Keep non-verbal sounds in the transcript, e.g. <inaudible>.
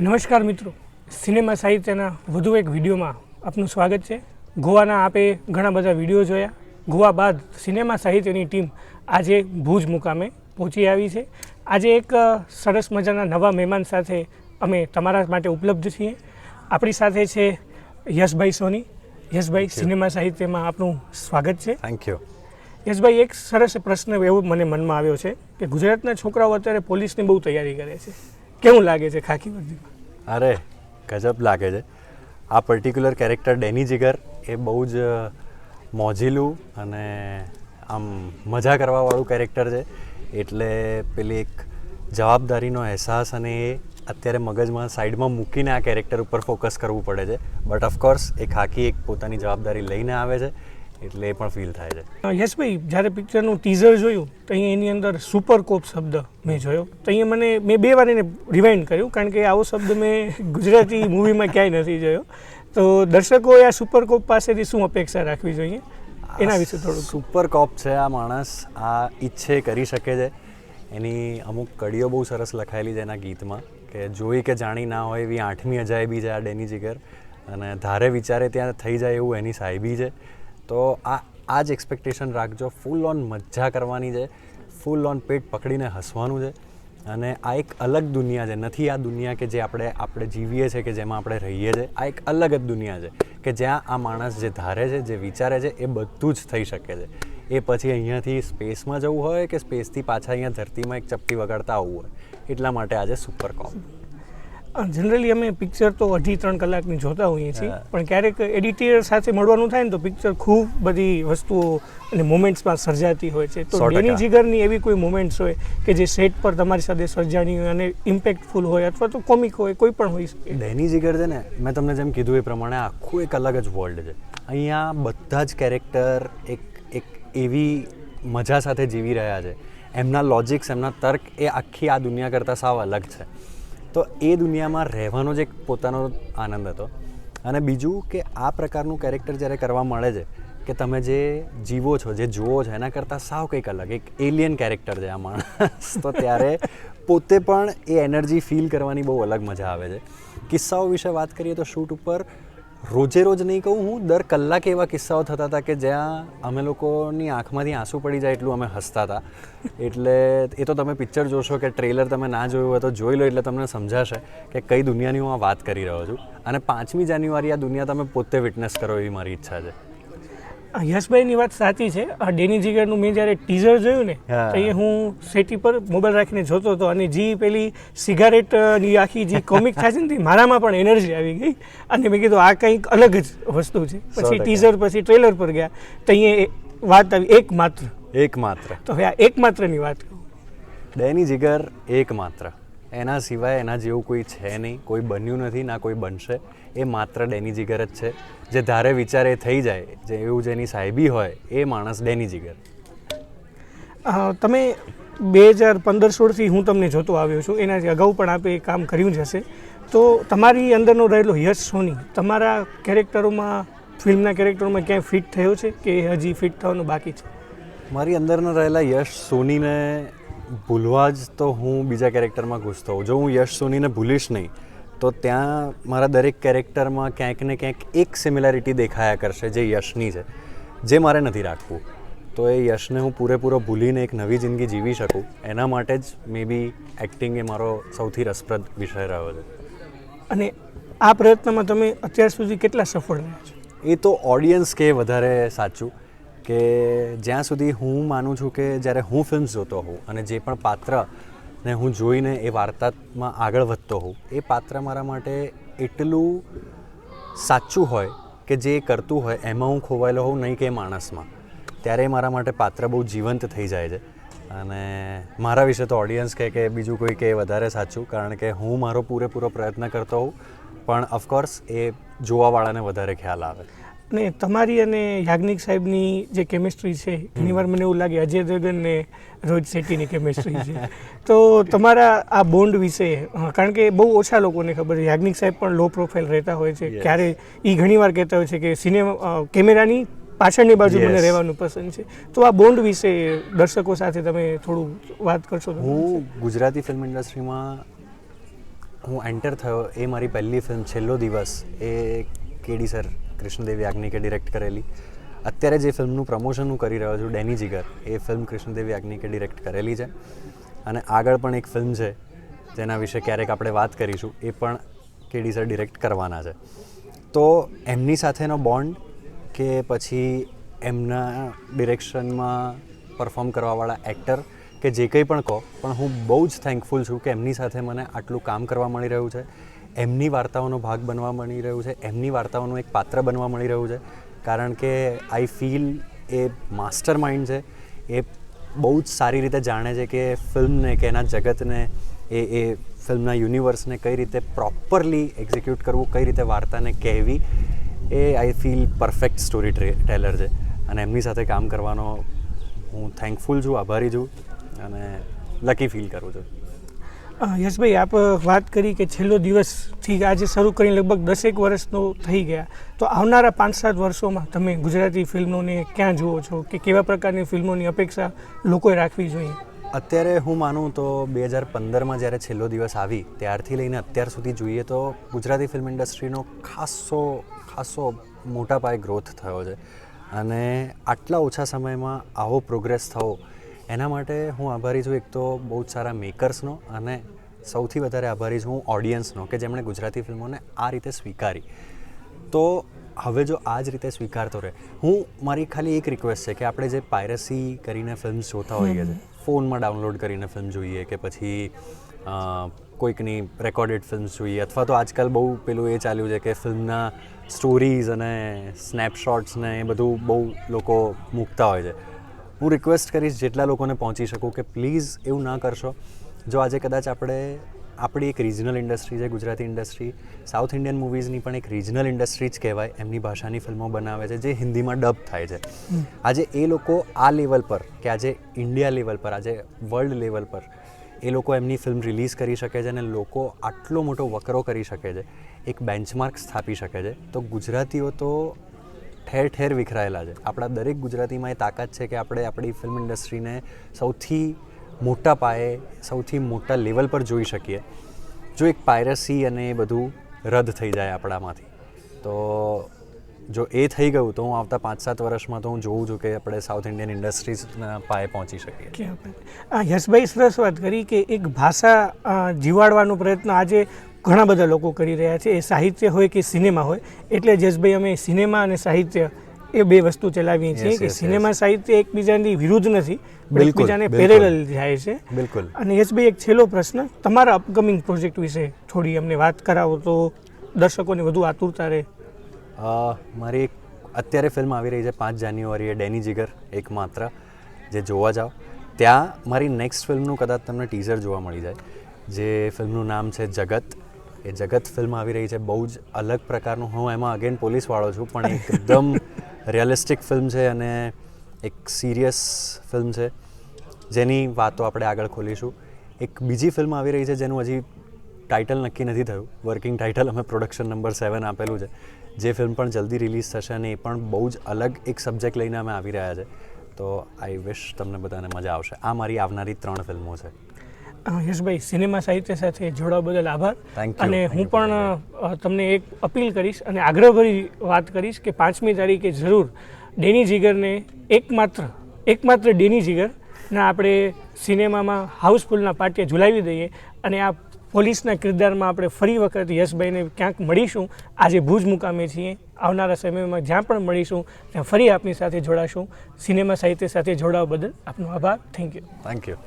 નમસ્કાર મિત્રો. સિનેમા સાહિત્યના વધુ એક વિડીયોમાં આપનું સ્વાગત છે. ગોવાના આપે ઘણા બધા વીડિયો જોયા. ગોવા બાદ સિનેમા સાહિત્યની ટીમ આજે ભુજ મુકામે પહોંચી આવી છે. આજે એક સરસ મજાના નવા મહેમાન સાથે અમે તમારા માટે ઉપલબ્ધ છીએ. આપણી સાથે છે યશભાઈ સોની. યશભાઈ સિનેમા સાહિત્યમાં આપનું સ્વાગત છે. થેન્ક યુ યશભાઈ એક સરસ પ્રશ્ન એવો મને મનમાં આવ્યો છે કે ગુજરાતના છોકરાઓ અત્યારે પોલીસની બહુ તૈયારી કરે છે. કેવું લાગે છે ખાકી વર્દીમાં અરે, ગજબ લાગે છે. આ પર્ટિક્યુલર કેરેક્ટર ડેની જીગર એ બહુ જ મોજીલું અને આમ મજા કરવાવાળું કેરેક્ટર છે. એટલે પેલી એક જવાબદારીનો અહેસાસ અને એ અત્યારે મગજમાં સાઈડમાં મૂકીને આ કેરેક્ટર ઉપર ફોકસ કરવું પડે છે. બટ ઓફકોર્સ એ ખાકી એક પોતાની જવાબદારી લઈને આવે છે. એટલે એ પણ ફીલ થાય છે. યશભાઈ જ્યારે પિક્ચરનું ટીઝર જોયું તો અહીંયા એની અંદર સુપર કોપ શબ્દ મેં જોયો. તો અહીંયા મને મેં બે વાર એને રિવાઇન્ડ કર્યું કારણ કે આવો શબ્દ મેં ગુજરાતી મૂવીમાં ક્યાંય નથી જોયો. તો દર્શકોએ આ સુપર કોપ પાસેથી શું અપેક્ષા રાખવી જોઈએ? એના વિશે થોડું સુપર કોપ છે આ માણસ આ ઈચ્છે કરી શકે છે. એની અમુક કડીઓ બહુ સરસ લખાયેલી છે એના ગીતમાં કે જોઈ કે જાણી ના હોય એવી આઠમી અજાયબી છે આ ડેની જીગર. અને ધારે વિચારે ત્યાં થઈ જાય એવું એની સાહેબી છે. તો આ આ જ એક્સપેક્ટેશન રાખજો. ફૂલ ઓન મજા કરવાની છે. ફૂલ ઓન પેટ પકડીને હસવાનું છે. અને આ એક અલગ દુનિયા છે. નથી આ દુનિયા કે જે આપણે આપણે જીવીએ છીએ કે જેમાં આપણે રહીએ છીએ. આ એક અલગ જ દુનિયા છે કે જ્યાં આ માણસ જે ધારે છે, જે વિચારે છે, એ બધું જ થઈ શકે છે. એ પછી અહીંયાથી સ્પેસમાં જવું હોય કે સ્પેસથી પાછા અહીંયા ધરતીમાં એક ચપટી વગાડતા આવવું હોય? એટલા માટે આજે સુપર કોમ જનરલી અમે પિક્ચર તો અઢી ત્રણ કલાકની જોતા હોઈએ છીએ. પણ ક્યારેક એડિટર સાથે મળવાનું થાય ને તો પિક્ચર ખૂબ બધી વસ્તુઓ અને મોમેન્ટ્સમાં સર્જાતી હોય છે. તો ડેની જીગરની એવી કોઈ મોમેન્ટ્સ હોય કે જે સેટ પર તમારી સાથે સર્જાણી હોય અને ઇમ્પેક્ટફુલ હોય અથવા તો કોમિક હોય કોઈ પણ હોઈ શકે. ડેની જીગર છે ને મેં તમને જેમ કીધું એ પ્રમાણે આખું એક અલગ જ વર્લ્ડ છે. અહીંયા બધા જ કેરેક્ટર એક એક એવી મજા સાથે જીવી રહ્યા છે. એમના લોજિક્સ એમના તર્ક એ આખી આ દુનિયા કરતાં સાવ અલગ છે. તો એ દુનિયામાં રહેવાનો જ એક પોતાનો આનંદ હતો. અને બીજું કે આ પ્રકારનું કેરેક્ટર જ્યારે કરવા મળે છે, કે તમે જે જીવો છો, જે જુઓ છો, એના કરતાં સાવ કંઈક અલગ, એક એલિયન કેરેક્ટર છે આ માણસ. તો ત્યારે પોતે પણ એ એનર્જી ફીલ કરવાની બહુ અલગ મજા આવે છે. કિસ્સાઓ વિશે વાત કરીએ તો શૂટ ઉપર રોજે રોજ નહીં કહું, હું દર કલાકે એવા કિસ્સાઓ થતા હતા કે જ્યાં અમે લોકોની આંખમાંથી આંસુ પડી જાય એટલું અમે હસતા હતા. એટલે એ તો તમે પિક્ચર જોશો કે ટ્રેલર તમે ના જોયું હોય તો જોઈ લો એટલે તમને સમજાશે કે કઈ દુનિયાની હું આ વાત કરી રહ્યો છું. અને પાંચમી જાન્યુઆરી આ દુનિયા તમે પોતે વિટનેસ કરો એવી મારી ઈચ્છા છે. યશભાઈની વાત સાચી છે. આ ડેની જીગરનું મેં જ્યારે ટીઝર જોયું ને. તો એ હું સેટી પર મોબાઈલ રાખીને જોતો હતો અને જે પેલી સિગારેટની આખી જે કોમિક થાય છે ને મારામાં પણ એનર્જી આવી ગઈ. અને મેં કીધું આ કંઈક અલગ જ વસ્તુ છે. પછી ટીઝર પછી ટ્રેલર પર ગયા તો અહીંયા વાત આવી એકમાત્ર. એકમાત્ર. તો હવે આ એકમાત્રની વાત કહું ડેની જીગર એકમાત્ર. એના સિવાય એના જેવું કોઈ છે નહીં કોઈ બન્યું નથી ના કોઈ બનશે. એ માત્ર ડેની જીગર જ છે. જે ધારે વિચારે થઈ જાય જે એવું જેની સાહેબી હોય એ માણસ ડેની જીગર. તમે બે હજાર પંદર સોળથી હું તમને જોતો આવ્યો છું એનાથી અગાઉ પણ આપે એ કામ કર્યું જ હશે. તો તમારી અંદરનો રહેલો યશ સોની તમારા કેરેક્ટરોમાં ફિલ્મના કેરેક્ટરોમાં ક્યાંય ફિટ થયો છે કે હજી ફિટ થવાનું બાકી છે? મારી અંદરના રહેલા યશ સોનીને ભૂલવા જ તો હું બીજા કેરેક્ટરમાં ઘૂસતો હોઉં. જો હું યશ સોનીને ભૂલીશ નહીં તો ત્યાં મારા દરેક કેરેક્ટરમાં ક્યાંક ને ક્યાંક એક સિમિલારિટી દેખાયા કરશે જે યશની છે જે મારે નથી રાખવું. તો એ યશને હું પૂરેપૂરો ભૂલીને એક નવી જિંદગી જીવી શકું. એના માટે જ મે બી એક્ટિંગ એ મારો સૌથી રસપ્રદ વિષય રહ્યો છે. અને આ પ્રયત્નમાં તમે અત્યાર સુધી કેટલા સફળ રહ્યા છો? એ તો ઓડિયન્સ કે વધારે સાચું. કે જ્યાં સુધી હું માનું છું કે જ્યારે હું ફિલ્મ્સ જોતો હોઉં અને જે પણ પાત્ર ને હું જોઈને એ વાર્તામાં આગળ વધતો હોઉં, એ પાત્ર મારા માટે એટલું સાચું હોય કે જે કરતું હોય, એમાં હું ખોવાયેલો હોઉં નહીં કે માણસમાં. ત્યારે મારા માટે પાત્ર બહુ જીવંત થઈ જાય છે. અને મારા વિશે તો ઓડિયન્સ કહે કે બીજું કોઈ કે વધારે સાચું, કારણ કે હું મારો પૂરેપૂરો પ્રયત્ન કરતો હોઉં. પણ ઓફકોર્સ એ જોવાવાળાને વધારે ખ્યાલ આવે. અને તમારી અને યાજ્ઞિક સાહેબની જે કેમિસ્ટ્રી છે ઘણીવાર મને એવું લાગે અજય દેવગન ને રોજ શેટ્ટીની કેમિસ્ટ્રી છે. <laughs> તો તમારા આ બોન્ડ વિશે કારણ કે બહુ ઓછા લોકોને ખબર છે યાજ્ઞિક સાહેબ પણ લો પ્રોફાઇલ રહેતા હોય છે. ક્યારે એ ઘણીવાર કહેતા હોય છે કે સિનેમા કેમેરાની પાછળની બાજુ મને રહેવાનું પસંદ છે. તો આ બોન્ડ વિશે દર્શકો સાથે તમે થોડું વાત કરશો હું ગુજરાતી ફિલ્મ ઇન્ડસ્ટ્રીમાં હું એન્ટર થયો એ મારી પહેલી ફિલ્મ છેલ્લો દિવસ એ કેડી સર. કૃષ્ણદેવ યાજ્ઞિકે ડિરેક્ટ કરેલી. અત્યારે જે ફિલ્મનું પ્રમોશન હું કરી રહ્યો છું, ડેની જીગર, એ ફિલ્મ કૃષ્ણદેવ યાજ્ઞિકે ડિરેક્ટ કરેલી છે. અને આગળ પણ એક ફિલ્મ છે, જેના વિશે ક્યારેક આપણે વાત કરીશું, એ પણ કેડી સર ડિરેક્ટ કરવાના છે. તો એમની સાથેનો બોન્ડ કે પછી એમના ડિરેક્શનમાં પરફોર્મ કરવાવાળા એક્ટર કે જે કંઈ પણ કહો, પણ હું બહુ જ થેન્કફુલ છું કે એમની સાથે મને આટલું કામ કરવા મળી રહ્યું છે. એમની વાર્તાઓનો ભાગ બનવા મળી રહ્યું છે, એમની વાર્તાઓનું એક પાત્ર બનવા મળી રહ્યું છે. કારણ કે આઈ ફીલ એ માસ્ટર માઇન્ડ છે. એ બહુ જ સારી રીતે જાણે છે કે ફિલ્મને કે એના જગતને, એ એ ફિલ્મના યુનિવર્સને કઈ રીતે પ્રોપરલી એક્ઝિક્યુટ કરવું, કઈ રીતે વાર્તાને કહેવી, એ I feel perfect storyteller છે. અને એમની સાથે કામ કરવાનો હું થેન્કફુલ છું, આભારી છું અને લકી ફીલ કરું છું. યશભાઈ, આપ વાત કરી કે છેલ્લો દિવસથી આજે શરૂ કરીને લગભગ દસેક વર્ષનો થઈ ગયા. તો આવનારા પાંચ સાત વર્ષોમાં તમે ગુજરાતી ફિલ્મોને ક્યાં જુઓ છો? કે કેવા પ્રકારની ફિલ્મોની અપેક્ષા લોકોએ રાખવી જોઈએ? અત્યારે હું માનું તો બે હજાર પંદરમાં જ્યારે છેલ્લો દિવસ આવી, ત્યારથી લઈને અત્યાર સુધી જોઈએ તો ગુજરાતી ફિલ્મ ઇન્ડસ્ટ્રીનો ખાસો ખાસો મોટા પાયે ગ્રોથ થયો છે. અને આટલા ઓછા સમયમાં આવો પ્રોગ્રેસ થવો એના માટે હું આભારી છું એક તો બહુ જ સારા મેકર્સનો અને સૌથી વધારે આભારી છું હું ઓડિયન્સનો કે જેમણે ગુજરાતી ફિલ્મોને આ રીતે સ્વીકારી. તો હવે જો આ જ રીતે સ્વીકારતો રહે હું મારી ખાલી એક રિક્વેસ્ટ છે કે આપણે જે પાયરસી કરીને ફિલ્મ્સ જોતા હોઈએ છીએ ફોનમાં ડાઉનલોડ કરીને ફિલ્મ જોઈએ કે પછી કોઈકની રેકોર્ડેડ ફિલ્મ્સ જોઈએ અથવા તો આજકાલ બહુ પેલું એ ચાલ્યું છે કે ફિલ્મના સ્ટોરીઝ અને સ્નેપશોટ્સ ને એ બધું બહુ લોકો મૂકતા હોય છે. હું રિક્વેસ્ટ કરીશ જેટલા લોકોને પહોંચી શકું કે પ્લીઝ એવું ના કરશો. જો આજે કદાચ આપણે આપણી એક રિજનલ ઇન્ડસ્ટ્રી છે ગુજરાતી ઇન્ડસ્ટ્રી સાઉથ ઇન્ડિયન મૂવીઝની પણ એક રિજનલ ઇન્ડસ્ટ્રી જ કહેવાય એમની ભાષાની ફિલ્મો બનાવે છે જે હિન્દીમાં ડબ થાય છે. આજે એ લોકો આ લેવલ પર કે આજે ઇન્ડિયા લેવલ પર આજે વર્લ્ડ લેવલ પર એ લોકો એમની ફિલ્મ રિલીઝ કરી શકે છે અને લોકો આટલો મોટો વકરો કરી શકે છે એક બેન્ચમાર્ક સ્થાપી શકે છે. તો ગુજરાતીઓ તો ઠેર ઠેર વિખરાયેલા છે. આપણા દરેક ગુજરાતીમાં એ તાકાત છે કે આપણે આપણી ફિલ્મ ઇન્ડસ્ટ્રીને સૌથી મોટા પાયે, સૌથી મોટા લેવલ પર જોઈ શકીએ. જો એક પાયરસી અને એ બધું રદ થઈ જાય આપણામાંથી. તો જો એ થઈ ગયું તો હું આવતા પાંચ સાત વર્ષમાં તો હું જોઉં છું કે આપણે સાઉથ ઇન્ડિયન ઇન્ડસ્ટ્રીઝના પાયે પહોંચી શકીએ. યશભાઈ સરસ વાત કરી કે એક ભાષા જીવાડવાનો પ્રયત્ન આજે ઘણા બધા લોકો કરી રહ્યા છે. એ સાહિત્ય હોય કે સિનેમા હોય એટલે જસભાઈ અમે સિનેમા અને સાહિત્ય એ બે વસ્તુ ચલાવીએ છીએ કે સિનેમા સાહિત્ય એકબીજાની વિરુદ્ધ નથી બિલકુલ, એકબીજાને પેરેલલ જાય છે. બિલકુલ. અને યશભાઈ એક છેલ્લો પ્રશ્ન તમારા અપકમિંગ પ્રોજેક્ટ વિશે થોડી અમને વાત કરાવો તો દર્શકોને વધુ આતુરતા રહે. મારી એક અત્યારે ફિલ્મ આવી રહી છે પાંચ જાન્યુઆરીએ ડેની જીગર એકમાત્ર જે જોવા જાઓ. ત્યાં મારી નેક્સ્ટ ફિલ્મનું કદાચ તમને ટીઝર જોવા મળી જાય. જે ફિલ્મનું નામ છે જગત. એ જગત ફિલ્મ આવી રહી છે, બહુ જ અલગ પ્રકારનું. હું એમાં અગેન પોલીસવાળો છું, પણ એકદમ રિયલિસ્ટિક ફિલ્મ છે અને એક સિરિયસ ફિલ્મ છે. જેની વાતો આપણે આગળ ખોલીશું. એક બીજી ફિલ્મ આવી રહી છે, જેનું હજી ટાઇટલ નક્કી નથી થયું. વર્કિંગ ટાઇટલ અમે પ્રોડક્શન નંબર સેવન આપેલું છે. જે ફિલ્મ પણ જલ્દી રિલીઝ થશે અને એ પણ બહુ જ અલગ એક સબ્જેક્ટ લઈને અમે આવી રહ્યા છે. તો આઈ વિશ તમને બધાને મજા આવશે. આ મારી આવનારી ત્રણ ફિલ્મો છે. યશભાઈ સિનેમા સાહિત્ય સાથે જોડાવા બદલ આભાર. અને હું પણ તમને એક અપીલ કરીશ અને આગ્રહભરી વાત કરીશ કે પાંચમી તારીખે જરૂર ડેની જીગરને એકમાત્ર એકમાત્ર ડેની જીગરના આપણે સિનેમામાં હાઉસફુલના પાટિયા ઝુલાવી દઈએ અને આ પોલીસના કિરદારમાં આપણે ફરી વખત યશભાઈને ક્યાંક મળીશું. આજે ભુજ મુકામે છીએ. આવનારા સમયમાં જ્યાં પણ મળીશું ત્યાં ફરી આપની સાથે જોડાશું. સિનેમા સાહિત્ય સાથે જોડાવા બદલ આપનો આભાર. Thank you thank you